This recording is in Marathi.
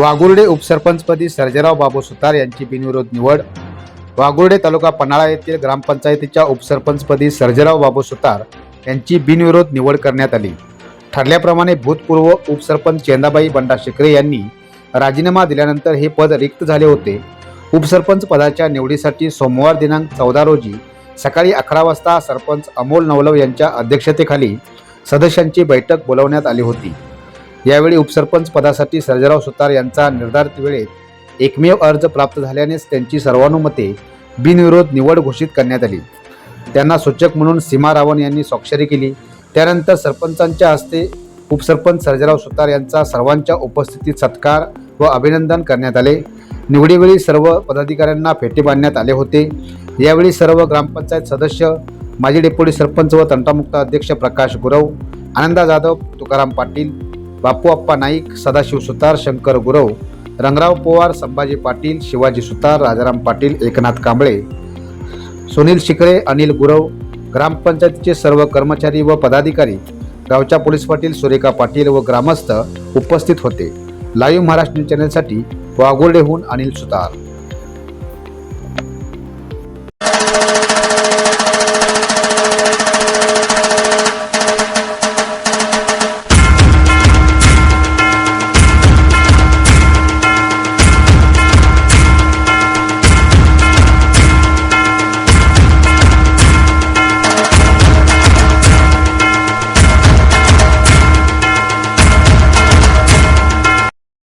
वाघुर्डे उपसरपंचपदी सर्जेराव बाबू सुतार यांची बिनविरोध निवड. वाघुर्डे तालुका पन्हाळा येथील ग्रामपंचायतीच्या उपसरपंचपदी सर्जेराव बाबू सुतार यांची बिनविरोध निवड करण्यात आली. ठरल्याप्रमाणे भूतपूर्व उपसरपंच चेंदाबाई बंडा शिकरे यांनी राजीनामा दिल्यानंतर हे पद रिक्त झाले होते. उपसरपंच पदाच्या निवडीसाठी सोमवार दिनांक चौदा रोजी सकाळी अकरा वाजता सरपंच अमोल नवलव यांच्या अध्यक्षतेखाली सदस्यांची बैठक बोलवण्यात आली होती. यावेळी उपसरपंच पदासाठी सर्जराव सुतार यांचा निर्धारित वेळेत एकमेव अर्ज प्राप्त झाल्यानेच त्यांची सर्वानुमते बिनविरोध निवड घोषित करण्यात आली. त्यांना सूचक म्हणून सीमा रावण यांनी स्वाक्षरी केली. त्यानंतर सरपंचांच्या हस्ते उपसरपंच सर्जराव सुतार यांचा सर्वांच्या उपस्थितीत सत्कार व अभिनंदन करण्यात आले. निवडीवेळी सर्व पदाधिकाऱ्यांना फेटे बांधण्यात आले होते. यावेळी सर्व ग्रामपंचायत सदस्य माजी डेप्युटी सरपंच व तंटामुक्त अध्यक्ष प्रकाश गुरव आनंदा जाधव तुकाराम पाटील बापूअप्पा नाईक सदाशिव सुतार शंकर गुरव रंगराव पोवार संभाजी पाटील शिवाजी सुतार राजाराम पाटील एकनाथ कांबळे सुनील शिकरे अनिल गुरव ग्रामपंचायतीचे सर्व कर्मचारी व पदाधिकारी गावच्या पोलीस पाटील सुरेखा पाटील व ग्रामस्थ उपस्थित होते. लाईव्ह महाराष्ट्र न्यूज चॅनलसाठी वाघोर्डेहून अनिल सुतार.